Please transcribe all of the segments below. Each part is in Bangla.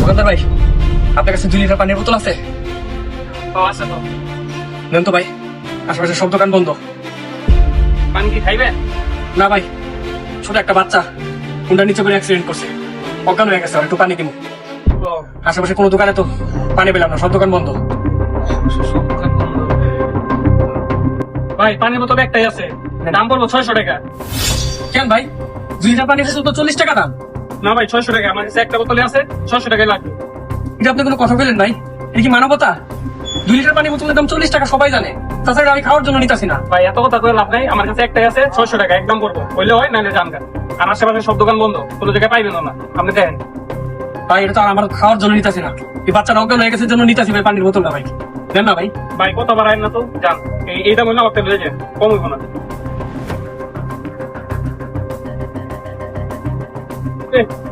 দোকানদার ভাই আপনার কাছে দুই লিটার পানির বোতল আছে? আছে তো। নেন তো ভাই আশেপাশে সব দোকান বন্ধ। পানি কি খাইবে? না ভাই ছোট একটা বাচ্চা নিচে করে অ্যাক্সিডেন্ট করছে। অজ্ঞান হয়ে গেছে একটু পানি কিনো আশেপাশে কোনো দোকানে তো পানি পেলাম না সব দোকান বন্ধ। ভাই পানির বোতল একটাই আছে। দাম পড়ব ছয়শো টাকা। কেন ভাই? দুই লিটার বোতল তো চল্লিশ টাকা দাম। না ভাই ছয়শো টাকা আমার কাছে একটা বোতলে আছে ছয়শো টাকায় লাগবে। এটা আপনি কোনো কথা বললেন ভাই? এটা কি মানবতা? দুই লিটার পানির বোতলের দাম চল্লিশ টাকা সবাই জানে। তাছাড়া আমি খাওয়ার জন্য নিতেছি না। ভাই এত কথা করে লাভ নাই আমার কাছে একটাই আছে ছয়শো টাকা একদম পড়ব হইলে হয় নাহলে জানগা আর আশেপাশে সব দোকান বন্ধ কোনো জায়গায় পাইবেন না। আপনি দেখেন। ভাই এটা তো আর আমার খাওয়ার জন্য নিতেছি না। এই বাচ্চাটা অজ্ঞান হয়ে গেছে জন্য নিতেছি ভাই পানির বোতলটা ভাই? দেন না ভাই। ভাই কত বাড়ায় না তো? জান এই দাম হইলে আমার তেলে কম হইব না।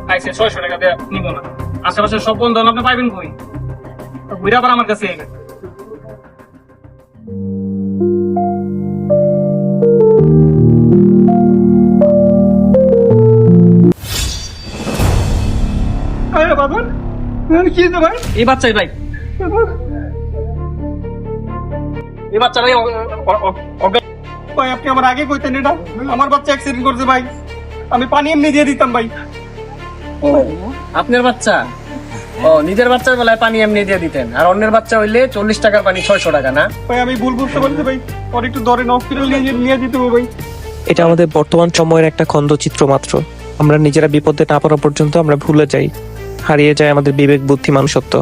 আইসে ছয়শো টাকা দিয়ে নিব না। আশেপাশে সব বন্ধ হলে আপনি পাইবেন কই? ঘুরে আবার আমার কাছে এলেন। আরে কি ভাই? এই বাচ্চাই ভাই। এই অ- অজ্ঞান। ভাই আপনি আমার আগে কইতেন এটা। আমার বাচ্চা অ্যাক্সিডেন্ট করছে ভাই। আমি পানি এমনি দিয়ে দিতাম ভাই। আপনার বাচ্চা? ও নিজের বাচ্চার বেলায় পানি এমনি দিয়ে দিতেন। আর অন্যের বাচ্চা হইলে চল্লিশ টাকার পানি ছয়শো টাকা না? ভাই আমি ভুল বুঝতে পারছি ভাই। ওর একটু দরে হসপিটাল নিয়ে নিয়ে দিতে হবে ভাই। এটা আমাদের বর্তমান সময়ের একটা খণ্ডচিত্র মাত্র। আমরা নিজেরা বিপদে না পড়া পর্যন্ত আমরা ভুলে যাই। হারিয়ে যায় আমাদের বিবেক বুদ্ধি মানুষত্ব।